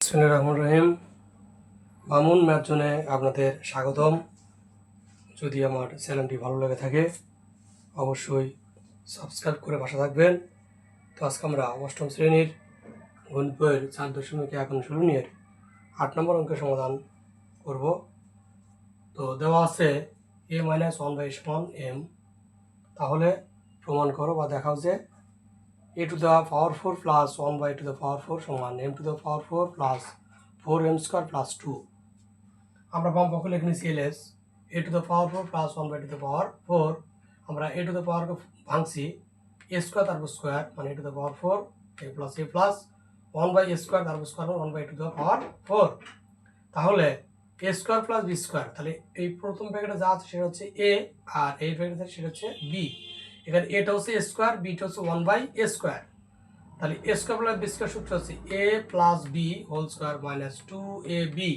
রহমান রহিম। Mamun math জোনে আপনাদের স্বাগতম। যদি আমার চ্যানেলটি ভালো লেগে থাকে, অবশ্যই সাবস্ক্রাইব করে পাশে থাকবেন। তো আজকে আমরা অষ্টম শ্রেণির গণিত বইয়ের চার দশমিক এক অনুশীলনীর আট নম্বর অঙ্কের সমাধান করব। তো দেওয়া আছে এ মাইনাস ওয়ান বাই সমান এম তাহলে প্রমাণ করো বা দেখাও যে a to the power 4 plus 1 by to the power 4 সমান m to the power 4 plus 4 m square plus 2 আমরা বাম পক্ষে লিখে নিচ্ছি ls a to the power 4 plus 1 by to the power 4 আমরা a to the power কে ভাঙছি a square তারপর স্কোয়ার মানে a to the power 4 a plus a plus 1 by a square তারপর square 1 by to the power 4 তাহলে a square plus B square তাহলে এই প্রথম প্যাকেটে যা আছে সেটা হচ্ছে a আর এই প্যাকেটে সেটা হচ্ছে b এখানে এটা হচ্ছে এ স্কোয়ার বিটা হচ্ছে ওয়ান বাই এ স্কোয়ার তাহলে A square plus B square সূত্র হচ্ছে A plus B whole square minus two A B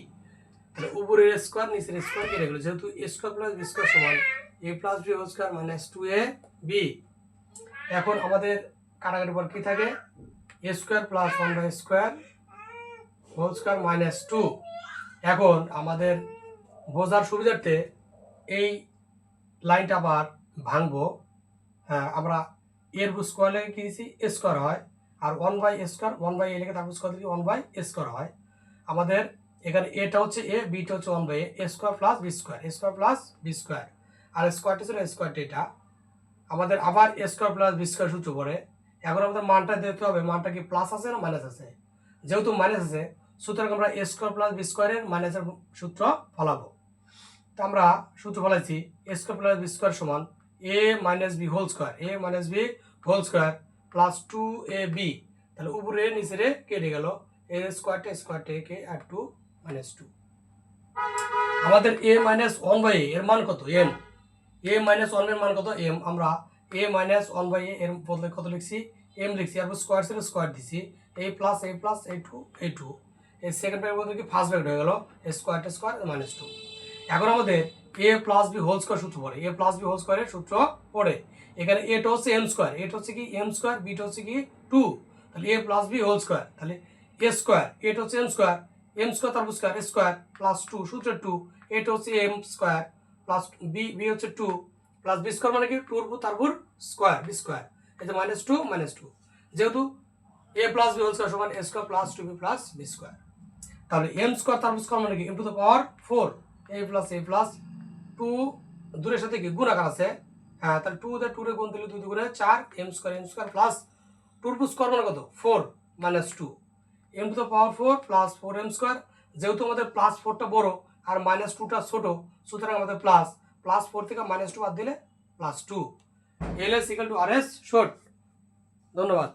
তাহলে উপরের স্কোয়ার নিচের স্কোয়ার কেটে গেলো। যেহেতু A square plus B square সমান A plus B whole square minus two A B এখন আমাদের কাটাকাটির পর কি থাকে? A square plus one by square whole square minus two এখন আমাদের বোঝার সুবিধার্থে এই লাইনটা আবার ভাঙবো। আমরা এর স্কোয়ার লেগে কি দিয়েছি স্কোয়ার হয়। আর one by square one by A লেগে তারপর স্কোয়ার দিকে ওয়ান বাই স্কোয়ার হয়। আমাদের এখানে এটা হচ্ছে এ বিটা হচ্ছে one by A square plus B square square plus B square আর স্কোয়ারটা ছিল স্কোয়ারটা এটা আমাদের আবার স্কোয়ার প্লাস বি স্কোয়ার সূত্র পড়ে। এখন আমাদের মানটা দেখতে হবে, মানটা কি প্লাস আছে না মাইনাস আছে? যেহেতু মাইনাস আছে, সুতরাং আমরা এ স্কোয়ার প্লাস বি স্কোয়ারের মাইনাসের সূত্র ফলাবো। তো আমরা সূত্র ফলাইছি স্কোয়ার প্লাস বি স্কোয়ার সমান A minus B whole square A minus B whole square plus two A B তাহলে উপরে নিচে কেটে গেল। এ স্কোয়ারটা কে আর টু মাইনাস টু আমাদের এ মাইনাস ওয়ান বাই এর মান কত? এম এ মাইনাস ওয়ানের মান কত? এম আমরা এ মাইনাস ওয়ান বাই এর বদলে কত লিখছি? এম লিখছি। আর স্কোয়ার ছিল স্কোয়ার দিছি। A plus A plus A two A two এই সেকেন্ড ব্র্যাকেট বদলে কি ফার্স্ট ব্র্যাকেট হয়ে গেল? স্কোয়ারটা স্কোয়ার মাইনাস টু এখন আমাদের A plus B whole square সূত্র পড়ে। এ প্লাস বি হোল স্কোয়ারের সূত্র পড়ে। এখানে এটা হচ্ছে এম স্কোয়ার এটা হচ্ছে কি এম স্কোয়ার বিটা হচ্ছে কি টু তাহলে A plus B whole square তাহলে এ স্কোয়ার এটা হচ্ছে এম স্কোয়ার এম স্কোয়ার তারপর স্কোয়ার স্কোয়ার প্লাস টু সূত্রের টু এটা হচ্ছে M square plus B B হচ্ছে টু প্লাস বি স্কোয়ার মানে কি? টুর তারপর স্কোয়ার বি স্কোয়ার এটা মাইনাস টু মাইনাস টু যেহেতু A plus B whole square সমান A square plus two B plus B square তাহলে এম স্কোয়ার তারপর স্কোয়ার মানে কি? M to the power four A plus A plus two দূরের সাথে কি? গুণাকার আছে। হ্যাঁ তাহলে টু দিয়ে টু রে গুণ দিলে দুই দুগুণে চার M square M square plus টুর টু স্কোয়ার মানে কত? Four minus two M to the power four plus four M square যেহেতু আমাদের প্লাস ফোরটা বড় আর মাইনাস টুটা ছোট, সুতরাং আমাদের প্লাস প্লাস ফোর থেকে মাইনাস টু বাদ দিলে plus two L S equal to R S short ধন্যবাদ।